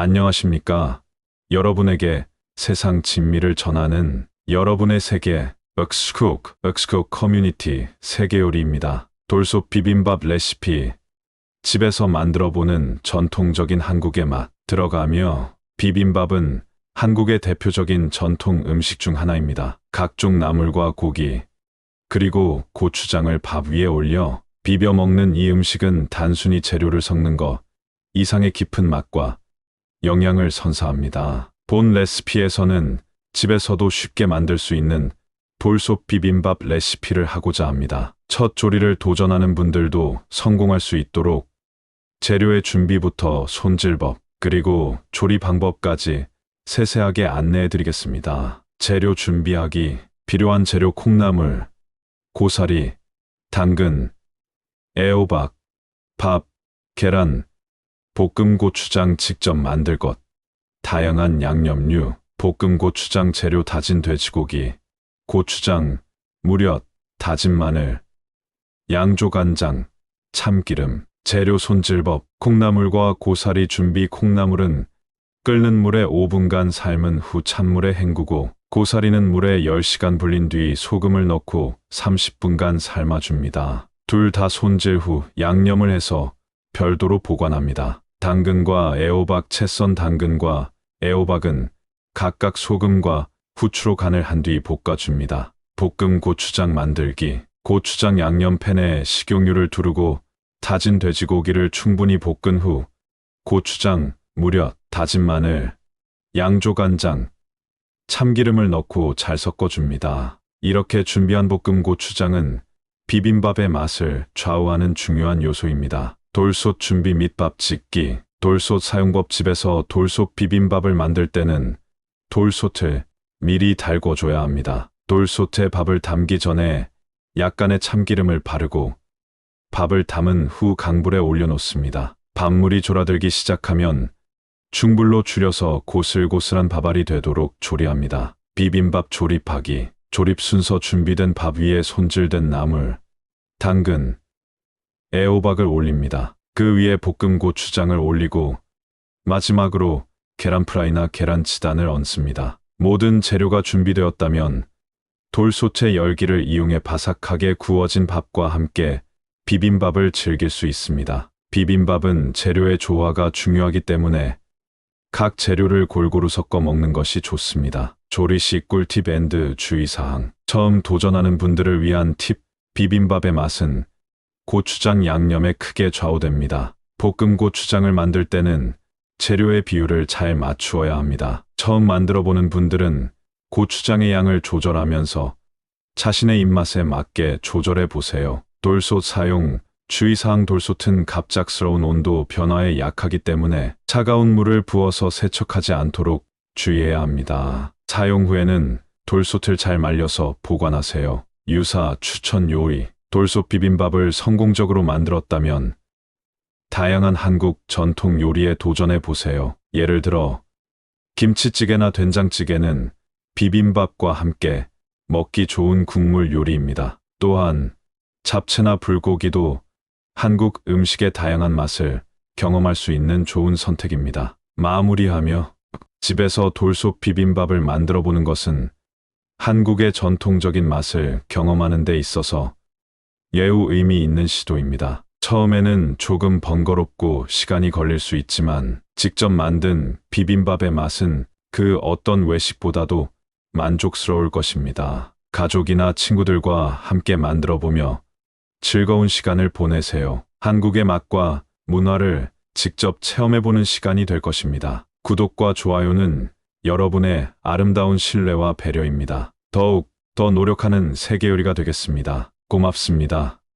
안녕하십니까? 여러분에게 세상 진미를 전하는 여러분의 세계 엑스쿡 엑스쿡 커뮤니티 세계 요리입니다. 돌솥 비빔밥 레시피 집에서 만들어 보는 전통적인 한국의 맛 들어가며 비빔밥은 한국의 대표적인 전통 음식 중 하나입니다. 각종 나물과 고기 그리고 고추장을 밥 위에 올려 비벼 먹는 이 음식은 단순히 재료를 섞는 것 이상의 깊은 맛과 영양을 선사합니다. 본 레시피에서는 집에서도 쉽게 만들 수 있는 돌솥 비빔밥 레시피를 하고자 합니다. 첫 조리를 도전하는 분들도 성공할 수 있도록 재료의 준비부터 손질법, 그리고 조리 방법까지 세세하게 안내해 드리겠습니다. 재료 준비하기, 필요한 재료 콩나물, 고사리, 당근, 애호박, 밥, 계란, 볶음 고추장 직접 만들 것, 다양한 양념류, 볶음 고추장 재료 다진 돼지고기, 고추장, 무엿, 다진 마늘, 양조간장, 참기름, 재료 손질법, 콩나물과 고사리 준비 콩나물은 끓는 물에 5분간 삶은 후 찬물에 헹구고 고사리는 물에 10시간 불린 뒤 소금을 넣고 30분간 삶아줍니다. 둘 다 손질 후 양념을 해서 별도로 보관합니다. 당근과 애호박 채 썬 당근과 애호박은 각각 소금과 후추로 간을 한 뒤 볶아줍니다. 볶음 고추장 만들기. 고추장 양념팬에 식용유를 두르고 다진 돼지고기를 충분히 볶은 후 고추장, 무엿, 다진 마늘, 양조간장, 참기름을 넣고 잘 섞어줍니다. 이렇게 준비한 볶음 고추장은 비빔밥의 맛을 좌우하는 중요한 요소입니다. 돌솥 준비 밑밥 짓기. 돌솥 사용법 집에서 돌솥 비빔밥을 만들 때는 돌솥을 미리 달궈줘야 합니다. 돌솥에 밥을 담기 전에 약간의 참기름을 바르고 밥을 담은 후 강불에 올려놓습니다. 밥물이 졸아들기 시작하면 중불로 줄여서 고슬고슬한 밥알이 되도록 조리합니다. 비빔밥 조립하기. 조립 순서 준비된 밥 위에 손질된 나물, 당근, 애호박을 올립니다. 그 위에 볶음 고추장을 올리고 마지막으로 계란 프라이나 계란 치단을 얹습니다. 모든 재료가 준비되었다면 돌솥의 열기를 이용해 바삭하게 구워진 밥과 함께 비빔밥을 즐길 수 있습니다. 비빔밥은 재료의 조화가 중요하기 때문에 각 재료를 골고루 섞어 먹는 것이 좋습니다. 조리 시 꿀팁 앤드 주의사항. 처음 도전하는 분들을 위한 팁. 비빔밥의 맛은 고추장 양념에 크게 좌우됩니다. 볶음 고추장을 만들 때는 재료의 비율을 잘 맞추어야 합니다. 처음 만들어 보는 분들은 고추장의 양을 조절하면서 자신의 입맛에 맞게 조절해 보세요. 돌솥 사용, 주의사항 돌솥은 갑작스러운 온도 변화에 약하기 때문에 차가운 물을 부어서 세척하지 않도록 주의해야 합니다. 사용 후에는 돌솥을 잘 말려서 보관하세요. 유사 추천 요리, 돌솥 비빔밥을 성공적으로 만들었다면 다양한 한국 전통 요리에 도전해 보세요. 예를 들어 김치찌개나 된장찌개는 비빔밥과 함께 먹기 좋은 국물 요리입니다. 또한 잡채나 불고기도 한국 음식의 다양한 맛을 경험할 수 있는 좋은 선택입니다. 마무리하며 집에서 돌솥 비빔밥을 만들어 보는 것은 한국의 전통적인 맛을 경험하는 데 있어서 예우 의미 있는 시도입니다. 처음에는 조금 번거롭고 시간이 걸릴 수 있지만 직접 만든 비빔밥의 맛은 그 어떤 외식보다도 만족스러울 것입니다. 가족이나 친구들과 함께 만들어 보며 즐거운 시간을 보내세요. 한국의 맛과 문화를 직접 체험해보는 시간이 될 것입니다. 구독과 좋아요는 여러분의 아름다운 신뢰와 배려입니다. 더욱 더 노력하는 세계 요리가 되겠습니다. 고맙습니다.